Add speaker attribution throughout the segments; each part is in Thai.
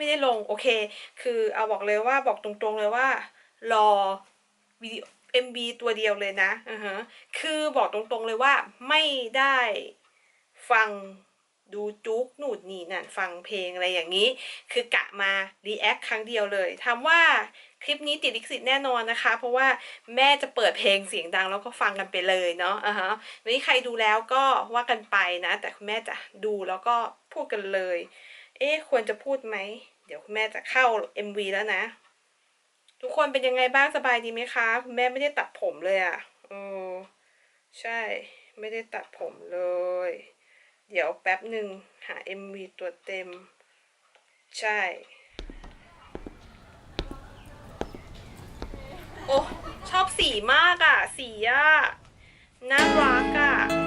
Speaker 1: นานมากไม่ได้ลงโอเค คือเอาบอกเลยว่าบอกตรงๆเลยว่ารอวิดีโอ MB ตัวเดียวเลยนะอือฮะคือบอกตรงๆเลยว่าไม่ได้ฟังดูจุกหนูดนี่นั่นฟังเพลงอะไรอย่างนี้ คือกะมารีแอคครั้งเดียวเลยถามว่าคลิปนี้ติดลิขสิทธิ์แน่นอนนะคะ เพราะว่าแม่จะเปิดเพลงเสียงดังแล้วก็ฟังกันไปเลยเนาะอ่าฮะวันนี้ใครดูแล้วก็ว่ากันไปนะ แต่คุณแม่จะดูแล้วก็พูดกันเลย เอ๊ะควรจะพูดไหม เดี๋ยวคุณแม่จะเข้า MV แล้วนะ ทุกคนเป็นยังไงบ้างสบายดีไหมคะ คุณแม่ไม่ได้ตัดผมเลยอะ่ะเออใช่ ไม่ได้ตัดผมเลย เดี๋ยวแป๊บหนึ่งหา MV ตัวเต็ม ใช่ โอ้ ชอบสีมากอะ่ะ สีอะ่ะน่ารักอะ่ะ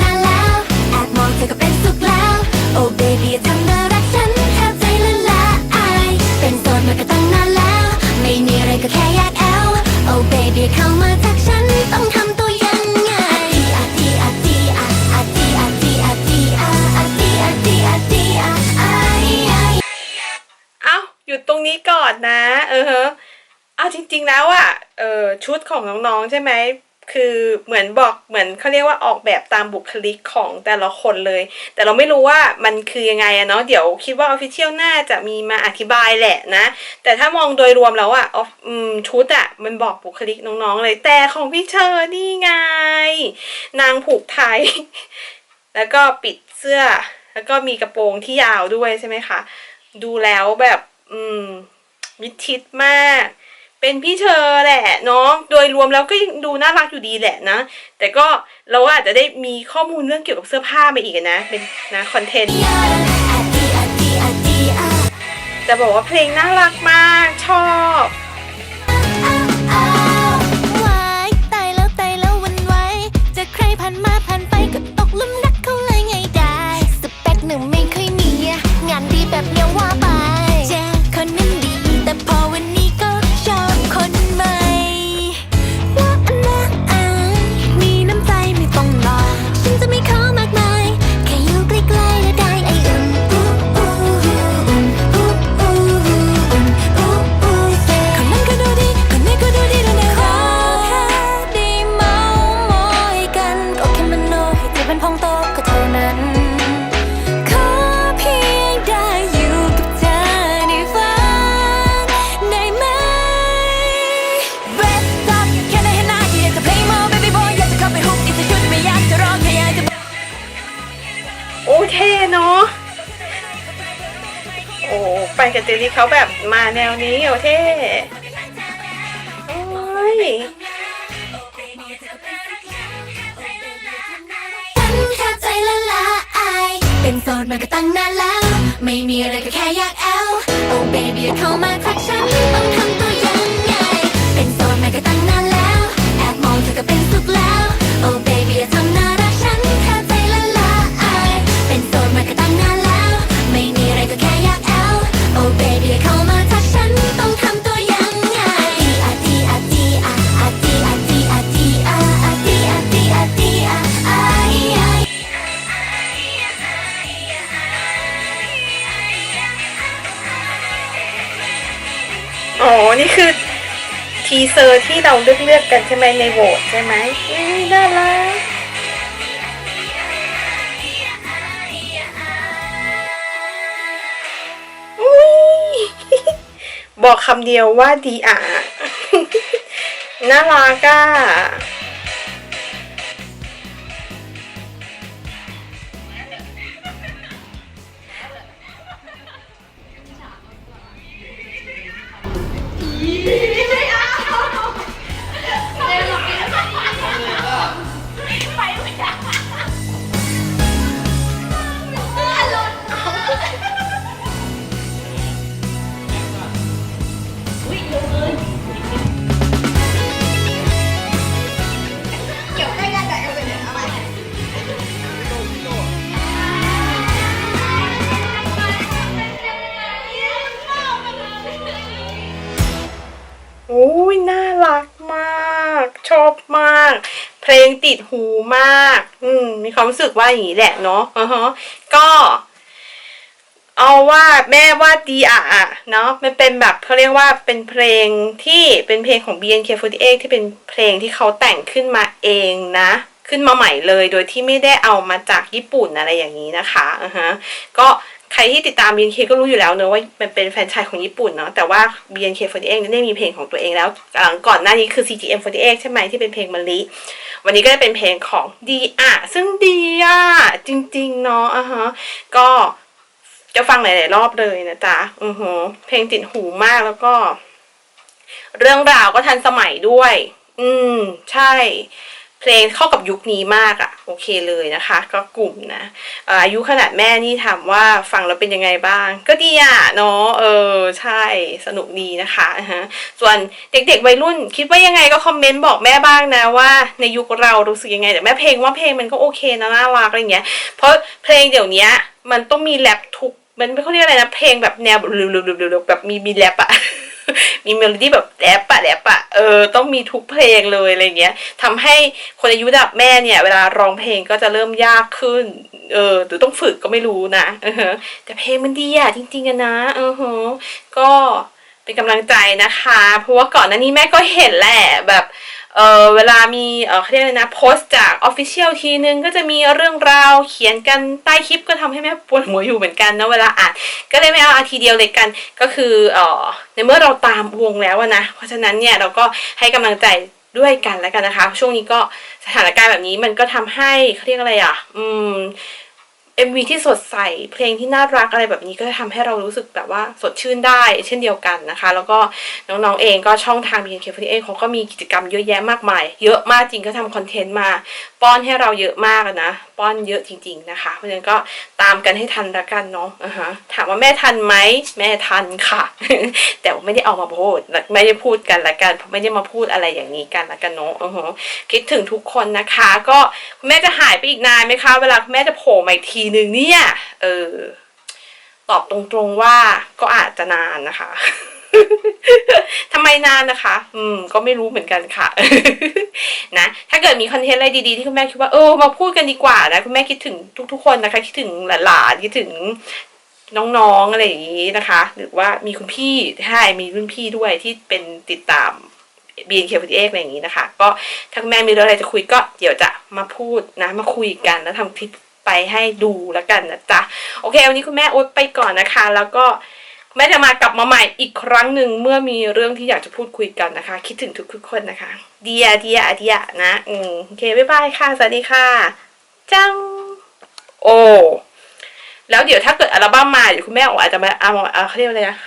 Speaker 1: นา
Speaker 2: นแล้วแอบมองเธอก็เป็นสุขแล้ว โอ้เบบี้ทำน่ารักฉันแทบใจละลายเป็นโสดมาก็ตั้งนานแล้ว ไม่มีอะไรก็แค่อยากแอลโอ้เบบี้เข้ามาทักฉันต้องทำตัวยังไงอะดีอะดีอะอะดีอะดีอะดีอะอะดีอะดีอะดีอะไอไอ
Speaker 1: เอ้าหยุดตรงนี้ก่อนนะ เออเฮะเอาจริง ๆ แล้วอะเออชุดของน้องๆใช่ไหม คือเหมือนบอกเหมือนเขาเรียกว่าออกแบบตามบุคลิกของแต่ละคนเลย แต่เราไม่รู้ว่ามันคือยังไงอะเนาะเดี๋ยวคิดว่าออฟฟิเชียลน่าจะมีมาอธิบายแหละนะ แต่ถ้ามองโดยรวมแล้วอะออฟชุดอะมันบอกบุคลิกน้องๆเลย แต่ของพี่เชอร์นี่ไง นางผูกไทย แล้วก็ปิดเสื้อ แล้วก็มีกระโปรงที่ยาวด้วยใช่ไหมคะ ดูแล้วแบบ อืมมิดชิดมาก เป็นพี่เชอแหละเนาะโดยรวมแล้วก็ยังดูน่ารักอยู่ดีแหละนะ แต่ก็เราอาจจะได้มีข้อมูลเรื่องเกี่ยวกับเสื้อผ้ามาอีกนะ เป็นนะคอนเทนต์แต่บอกว่าเพลงน่ารักมากชอบ
Speaker 2: อ้ไปกับเจ
Speaker 1: ลี่เขาแบบมาแนวนี้โอเท่โอ้ย
Speaker 2: ฉันแค่ใจละลายเป็นโสดมาก็ตั้งนานแล้ว ไม่มีอะไรก็แค่อยากแอลโอ้เบบี้เข้ามาทักฉันต้องทำตัวยังไง เป็นโสดมาก็ตั้งนานแล้ว แอบมองเธอก็เป็นสุขแล้ว อ๋อ นี่
Speaker 1: คือทีเซอร์ที่เราเลือกเลือกกันใช่ไหมในโหวตใช่ไหมอุ๊ยน่ารักอุ้ยบอกคำเดียวว่าดีอะน่ารักอะ ติดหูมาก อืม มีความรู้สึกว่าอย่างนี้แหละเนาะอือฮะก็ เอาว่าแม่ว่าดีอะอะเนาะมันเป็นแบบเขาเรียกว่าเป็นเพลงที่เป็นเพลงของ BNK48 ที่เป็นเพลงที่เขาแต่งขึ้นมาเองนะขึ้นมาใหม่เลยโดยที่ไม่ได้เอามาจากญี่ปุ่นอะไรอย่างนี้นะคะอือฮะ ก็ ใครที่ติดตาม BNK ก็รู้อยู่แล้วเนอะว่ามันเป็นแฟรนไชายของญี่ปุ่นเนาะแต่ว่า BNK48 เนี่ยได้มีเพลงของตัวเองแล้วหลังก่อนหน้านี้คือ CGM48 ใช่ไหมที่เป็นเพลงมะลิวันนี้ก็จะเป็นเพลงของดีอะซึ่งดีอะจริงๆเนาะอะฮะก็จะฟังหลายๆรอบเลยนะจ๊ะอือหือเพลงติดหูมากแล้วก็ เรื่องราวก็ทันสมัยด้วย อืม ใช่ เพลงเข้ากับยุคนี้มากอะโอเคเลยนะคะ ก็กลุ่มนะอายุขนาดแม่นี่ถามว่าฟังแล้วเป็นยังไงบ้าง ก็ดีอะเนาะเออใช่สนุกดีนะคะฮะส่วนเด็กๆวัยรุ่น คิดว่ายังไงก็คอมเมนต์บอกแม่บ้างนะว่าในยุคเรารู้สึกยังไงแต่แม่เพลงว่าเพลงมันก็โอเคนะน่ารักอะไรเงี้ยเพราะเพลงเดี๋ยวนี้มันต้องมีแรปทุกมันไม่เขาเรียกอะไรนะเพลงแบบแนวแบบมีมีแรปอะ มีเมโลดี้แบบแรปะแรปะเออต้องมีทุกเพลงเลยอะไรเงี้ยทำให้คนอายุระดับแม่เนี่ย เวลาร้องเพลงก็จะเริ่มยากขึ้น เออหรือต้องฝึกก็ไม่รู้นะเออแต่เพลงมันดีอะจริงๆอะนะเออฮะก็เป็นกำลังใจนะคะ เพราะว่าก่อนหน้านี้แม่ก็เห็นแหละแบบ เออเวลามีเออเขาเรียกอะไรนะโพสต์จากออฟฟิเชียลทีนึงก็จะมีเรื่องราวเขียนกันใต้คลิปก็ทำให้แม่ปวดหัวอยู่เหมือนกันนะเวลาอ่านก็เลยไม่เอาอาทีเดียวเลยกันก็คือเออในเมื่อเราตามวงแล้วนะ เพราะฉะนั้นเนี่ยเราก็ให้กำลังใจด้วยกันแล้วกันนะคะ ช่วงนี้ก็สถานการณ์แบบนี้มันก็ทำให้เขาเรียกอะไรอะ อืม MV ที่สดใส เพลงที่น่ารักอะไรแบบนี้ก็จะทำให้เรารู้สึกแบบว่าสดชื่นได้ เช่นเดียวกันนะคะ แล้วก็น้องๆเองก็ช่องทาง BNK48 เขาก็มีกิจกรรมเยอะแยะมากมาย เยอะมากจริงก็ทำคอนเทนต์มา ป้อนให้เราเยอะมากนะป้อนเยอะจริง ๆนะคะ เพราะฉะนั้นก็ตามกันให้ทันละกันเนาะอ่าฮะถามว่าแม่ทันไหมแม่ทันค่ะ แต่ว่าไม่ได้เอามาพูดไม่ได้พูดกันละกันเพราะไม่ได้มาพูดอะไรอย่างนี้กันละกันเนาะอือฮะคิดถึงทุกคนนะคะ ก็แม่จะหายไปอีกนานไหมคะ เวลาแม่จะโผล่มาอีกทีนึงเนี่ยเออตอบตรงๆว่าก็อาจจะนานนะคะ ทำไมนานนะคะ อืม ก็ไม่รู้เหมือนกันค่ะ นะ ถ้าเกิดมีคอนเทนต์อะไรดีๆ ที่คุณแม่คิดว่า เออ มาพูดกันดีกว่านะ คุณแม่คิดถึงทุกๆคนนะคะ คิดถึงหลานๆ คิดถึงน้องๆ อะไรอย่างนี้นะคะ หรือว่ามีคุณพี่ใช่มีรุ่นพี่ด้วยที่เป็นติดตาม BNK48 อะไรอย่างนี้นะคะ ก็ถ้าคุณแม่มีเรื่องอะไรจะคุยก็เดี๋ยวจะมาพูดนะ มาคุยกันแล้วทำคลิปไปให้ดูแล้วกันนะจ๊ะ โอเค วันนี้คุณแม่โอ๊ตไปก่อนนะคะ แล้วก็ แม่จะมากลับมาใหม่อีกครั้งหนึ่งเมื่อมีเรื่องที่อยากจะพูดคุยกันนะคะ คิดถึงทุกๆคนนะคะ เดียเดียเดียนะอืมโอเคบ๊ายบายค่ะ สวัสดีค่ะจังโอ้แล้วเดี๋ยวถ้าเกิดอัลบั้มมาเดี๋ยวคุณแม่อาจจะมาเอาเอาเขาเรียกว่าอะไรนะ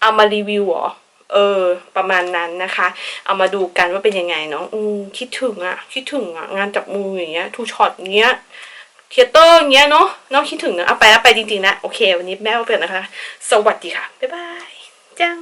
Speaker 1: เอามารีวิวเหรอเออ ประมาณนั้นนะคะ เอามาดูกันว่าเป็นยังไงเนาะอืมคิดถึงอะคิดถึงอะงานจับมืออย่างเงี้ยทูช็อตอย่างเงี้ย เทยเตอร์อย่างเงี้ยเนาะน้องคิดถึงนะเอาไปแล้วไปจริงๆนะ โอเค วันนี้แม่เอาเปก่อนนะคะ สวัสดีค่ะ บ๊ายบาย จัง